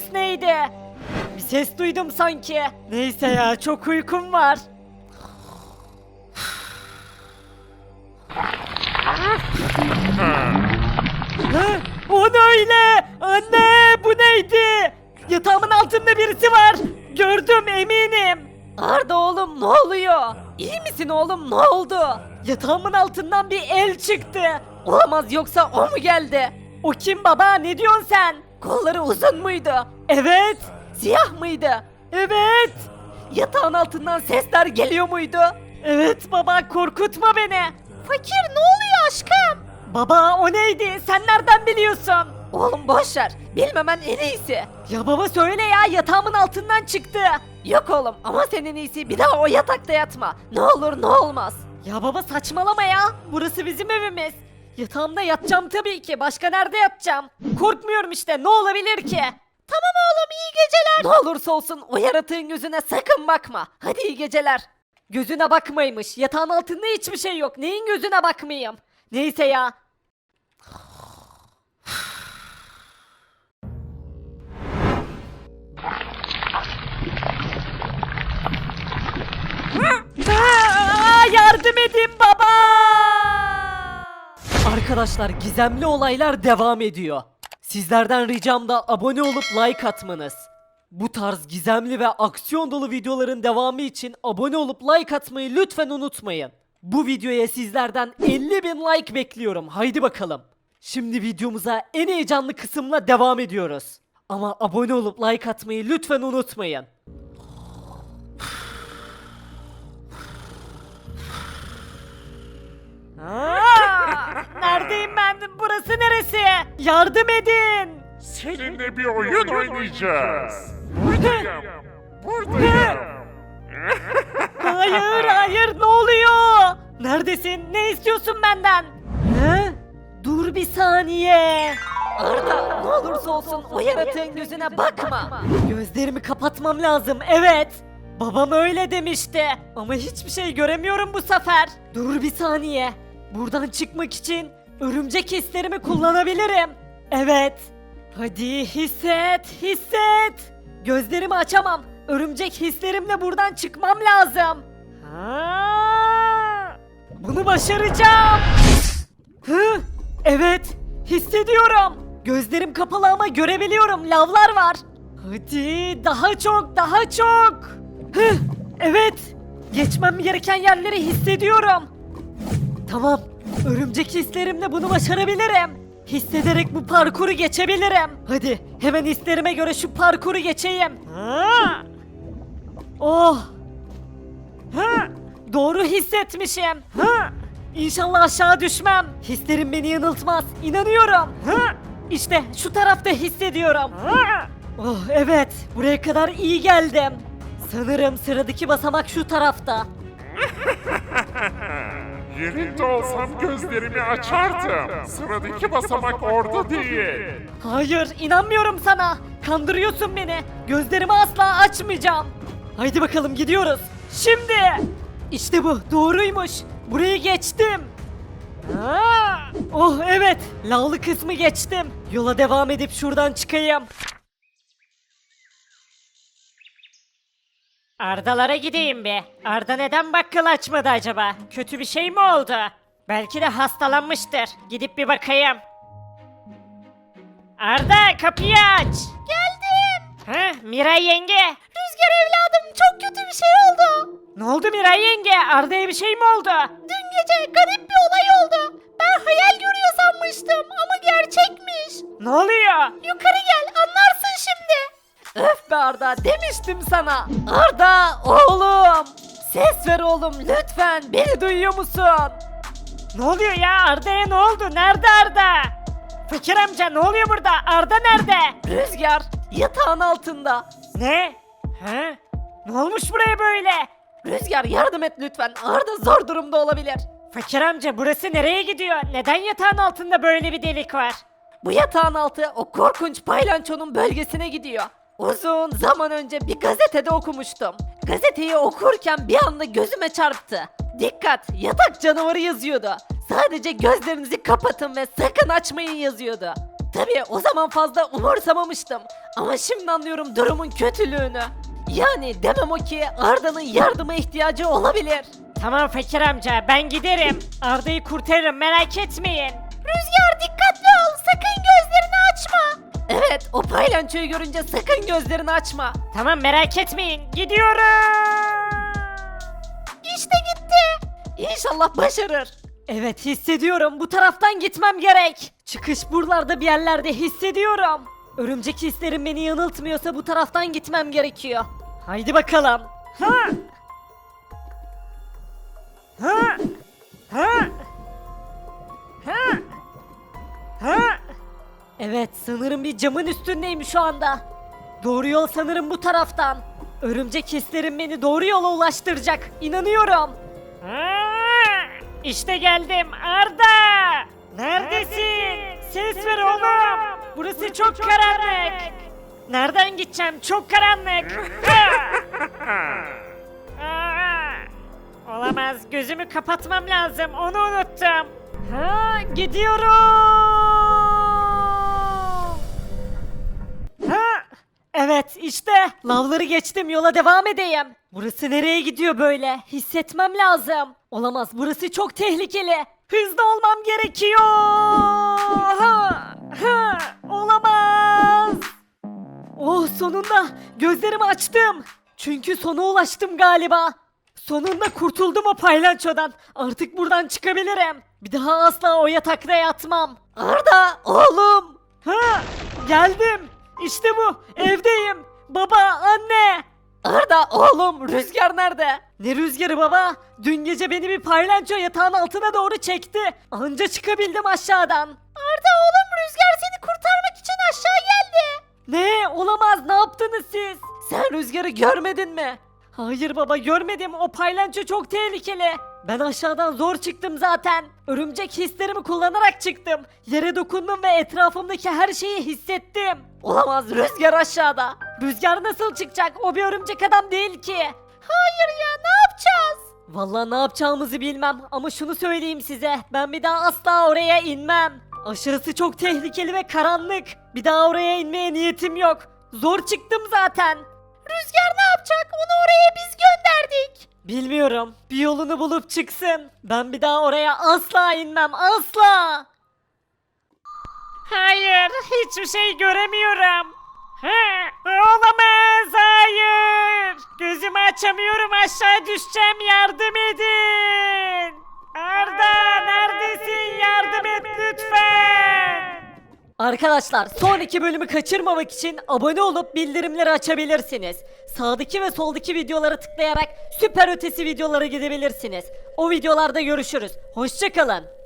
Ses neydi? Bir ses duydum sanki. Neyse ya çok uykum var. Hı? O ne öyle? Anne bu neydi? Yatağımın altında birisi var. Gördüm eminim. Arda oğlum ne oluyor? İyi misin oğlum ne oldu? Yatağımın altından bir el çıktı. Olamaz yoksa o mu geldi? O kim baba ne diyorsun sen? Kolları uzun muydu? Evet. Siyah mıydı? Evet. Yatağın altından sesler geliyor muydu? Evet baba korkutma beni. Fakir ne oluyor aşkım? Baba o neydi? Sen nereden biliyorsun? Oğlum boş ver. Bilmemen en iyisi. Ya baba söyle ya yatağımın altından çıktı. Yok oğlum ama senin iyisi bir daha o yatakta yatma. Ne olur ne olmaz. Ya baba saçmalama ya. Burası bizim evimiz. Yatağımda yatacağım tabii ki. Başka nerede yatacağım? Korkmuyorum işte. Ne olabilir ki? Tamam oğlum iyi geceler. Ne olursa olsun o yaratığın gözüne sakın bakma. Hadi iyi geceler. Gözüne bakmaymış. Yatağın altında hiçbir şey yok. Neyin gözüne bakmayayım? Neyse ya. Yardım edin baba! Arkadaşlar gizemli olaylar devam ediyor. Sizlerden ricam da abone olup like atmanız. Bu tarz gizemli ve aksiyon dolu videoların devamı için abone olup like atmayı lütfen unutmayın. Bu videoya sizlerden 50 bin like bekliyorum. Haydi bakalım. Şimdi videomuza en heyecanlı kısımla devam ediyoruz. Ama abone olup like atmayı lütfen unutmayın. Ben? Burası neresi? Yardım edin. Seninle bir oyun oynayacağız. Buradayım. Buradayım. Hayır hayır ne oluyor? Neredesin? Ne istiyorsun benden? He? Dur bir saniye. Arda ne olursa olsun o yaratığın gözüne bakma. Gözlerimi kapatmam lazım evet. Babam öyle demişti. Ama hiçbir şey göremiyorum bu sefer. Dur bir saniye. Buradan çıkmak için örümcek hislerimi kullanabilirim. Evet. Hadi hisset, hisset. Gözlerimi açamam. Örümcek hislerimle buradan çıkmam lazım. Ha! Bunu başaracağım. Hı? Evet, hissediyorum. Gözlerim kapalı ama görebiliyorum. Lavlar var. Hadi daha çok, daha çok. Hı? Evet. Geçmem gereken yerleri hissediyorum. Tamam. Örümcek hislerimle bunu başarabilirim. Hissederek bu parkuru geçebilirim. Hadi hemen hislerime göre şu parkuru geçeyim. Ha! Oh! Ha! Doğru hissetmişim. Ha! İnşallah aşağı düşmem. Hislerim beni yanıltmaz. İnanıyorum. Ha! İşte şu tarafta hissediyorum. Ha! Oh evet, buraya kadar iyi geldim. Sanırım sıradaki basamak şu tarafta. Yerinde olsam gözlerimi açardım. Sıradaki basamak orada değil. Hayır, inanmıyorum sana. Kandırıyorsun beni. Gözlerimi asla açmayacağım. Haydi bakalım gidiyoruz. Şimdi. İşte bu, doğruymuş. Burayı geçtim. Aa! Oh evet, lavlı kısmı geçtim. Yola devam edip şuradan çıkayım. Ardalara gideyim bir. Arda neden bakkal açmadı acaba? Kötü bir şey mi oldu? Belki de hastalanmıştır. Gidip bir bakayım. Arda kapıyı aç. Geldim. Ha, Miray yenge. Rüzgar evladım çok kötü bir şey oldu. Ne oldu Miray yenge? Arda'ya bir şey mi oldu? Dün gece garip bir olay oldu. Ben hayal görüyor sanmıştım ama gerçekmiş. Ne oluyor? Yukarı gel anlarsın şimdi. Öf be Arda demiştim sana. Arda oğlum. Ses ver oğlum lütfen beni duyuyor musun? Ne oluyor ya Arda'ya ne oldu? Nerede Arda? Fakir amca ne oluyor burada? Arda nerede? Rüzgar yatağın altında. Ne? He? Ne olmuş buraya böyle? Rüzgar yardım et lütfen. Arda zor durumda olabilir. Fakir amca burası nereye gidiyor? Neden yatağın altında böyle bir delik var? Bu yatağın altı o korkunç paylançonun bölgesine gidiyor. Uzun zaman önce bir gazetede okumuştum. Gazeteyi okurken bir anda gözüme çarptı. Dikkat yatak canavarı yazıyordu. Sadece gözlerinizi kapatın ve sakın açmayın yazıyordu. Tabii o zaman fazla umursamamıştım. Ama şimdi anlıyorum durumun kötülüğünü. Yani demem o ki Arda'nın yardıma ihtiyacı olabilir. Tamam Fakir amca ben giderim. Arda'yı kurtarırım merak etmeyin. Rüzgar dikkatli Evet o paylançoyu görünce sakın gözlerini açma. Tamam merak etmeyin gidiyorum. İşte gitti. İnşallah başarır. Evet hissediyorum bu taraftan gitmem gerek. Çıkış buralarda bir yerlerde hissediyorum. Örümcek hislerim beni yanıltmıyorsa bu taraftan gitmem gerekiyor. Haydi bakalım. Ha! Ha! Ha! Evet sanırım bir camın üstündeyim şu anda. Doğru yol sanırım bu taraftan. Örümcek hislerim beni doğru yola ulaştıracak. İnanıyorum. İşte geldim Arda. Neredesin? Ses ver oğlum. Burası çok karanlık. Nereden gideceğim? Çok karanlık. Aa! Olamaz. Gözümü kapatmam lazım. Onu unuttum. Ha, gidiyorum. Evet işte lavları geçtim yola devam edeyim. Burası nereye gidiyor böyle? Hissetmem lazım. Olamaz burası çok tehlikeli. Hızlı olmam gerekiyor. Ha, ha, olamaz. Oh sonunda gözlerimi açtım. Çünkü sona ulaştım galiba. Sonunda kurtuldum o paylançodan. Artık buradan çıkabilirim. Bir daha asla o yatakta yatmam. Arda oğlum. Ha geldim. İşte bu evdeyim. Baba anne. Arda oğlum rüzgar nerede? Ne rüzgarı baba? Dün gece beni bir paylanço yatağın altına doğru çekti. Anca çıkabildim aşağıdan. Arda oğlum rüzgar seni kurtarmak için aşağı geldi. Ne? Olamaz. Ne yaptınız siz? Sen rüzgarı görmedin mi? Hayır baba görmedim. O paylanço çok tehlikeli. Ben aşağıdan zor çıktım zaten. Örümcek hislerimi kullanarak çıktım. Yere dokundum ve etrafımdaki her şeyi hissettim. Olamaz rüzgar aşağıda. Rüzgar nasıl çıkacak? O bir örümcek adam değil ki. Hayır ya ne yapacağız? Vallahi ne yapacağımızı bilmem ama şunu söyleyeyim size. Ben bir daha asla oraya inmem. Aşırısı çok tehlikeli ve karanlık. Bir daha oraya inmeye niyetim yok. Zor çıktım zaten. Rüzgar ne yapacak? Onu oraya biz gönderdik. Bilmiyorum. Bir yolunu bulup çıksın. Ben bir daha oraya asla inmem. Asla. Hayır. Hiçbir şey göremiyorum. Ha, olamaz. Hayır. Gözümü açamıyorum. Aşağı düşeceğim. Yardım edin. Arkadaşlar son iki bölümü kaçırmamak için abone olup bildirimleri açabilirsiniz. Sağdaki ve soldaki videolara tıklayarak süper ötesi videolara gidebilirsiniz. O videolarda görüşürüz. Hoşçakalın.